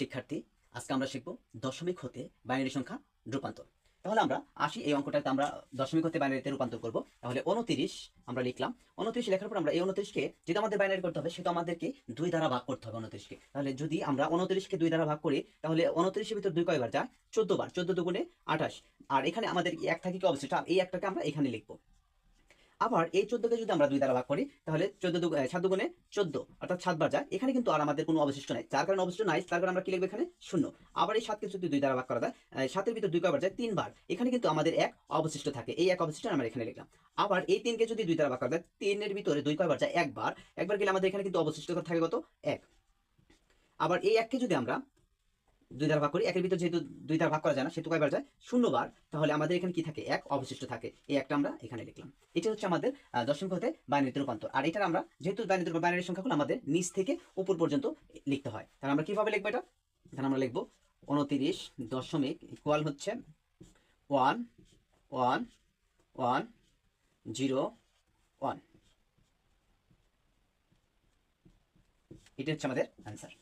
শিক্ষার্থী, আজকে আমরা শিখব দশমিক হতে বাইনারি সংখ্যা রূপান্তর। তাহলে আমরা আসি এই অঙ্কটাতে, আমরা দশমিক হতে বাইনারিতে রূপান্তর করব। তাহলে উনতিরিশ আমরা লিখলাম। উনত্রিশ লেখার পর আমরা এই উনত্রিশকে যদি আমাদের বাইনারি করতে হবে, সেটা আমাদেরকে দুই দ্বারা ভাগ করতে হবে উনত্রিশকে তাহলে যদি আমরা উনত্রিশকে দুই দ্বারা ভাগ করি, তাহলে উনত্রিশের ভিতর দুই কয়বার যায়? চোদ্দ বার চোদ্দ দুগুণে আঠাশ। আর এখানে আমাদের এক থাকে কি? অবশিষ্ট এই একটাকে আমরা এখানে লিখব। আবার এই চোদ্দকে যদি আমরা দুই দ্বারা ভাগ করি, তাহলে চোদ্দ সাত দুগুণে চোদ্দ, অর্থাৎ সাতবার যায়। এখানে কিন্তু আর আমাদের কোনো অবশিষ্ট নাই। যার কারণে অবশিষ্ট নাই, তার কারণে আমরা কি লিখব এখানে? শূন্য। আবার এই সাতকে যদি দুই দ্বারা ভাগ করা যায় সাতের ভিতর দুই কবার যায় তিনবার এখানে কিন্তু আমাদের এক অবশিষ্ট থাকে। এই এক অবশিষ্ট আমরা এখানে লিখলাম। আবার এই তিনকে যদি দুই দ্বারা ভাগ করা যায়, তিনের ভিতরে দুই কয়বার যায়, একবার। একবার গেলে আমাদের এখানে কিন্তু অবশিষ্ট থাকে কত? এক। আবার এই এককে যদি আমরা দুই দ্বারা ভাগ করি, একের ভিতর যেহেতু দুই দ্বারা ভাগ করা যায় না, সেহেতু কয়বার যায়? শূন্যবার। তাহলে আমাদের এখানে কি থাকে? এক অবশিষ্ট থাকে। এই একটা আমরা এখানে লিখলাম। এটা হচ্ছে আমাদের দশমিক হতে বাইনারিতে রূপান্তর। আর এটার আমরা, যেহেতু বাইনারি বাইনারি সংখ্যাগুলো আমাদের নিচ থেকে উপর পর্যন্ত লিখতে হয়, তাহলে আমরা কীভাবে লিখব এটা? এখানে আমরা লিখব উনতিরিশ দশমিক ইকুয়াল হচ্ছে one one one zero one এটা হচ্ছে আমাদের অ্যান্সার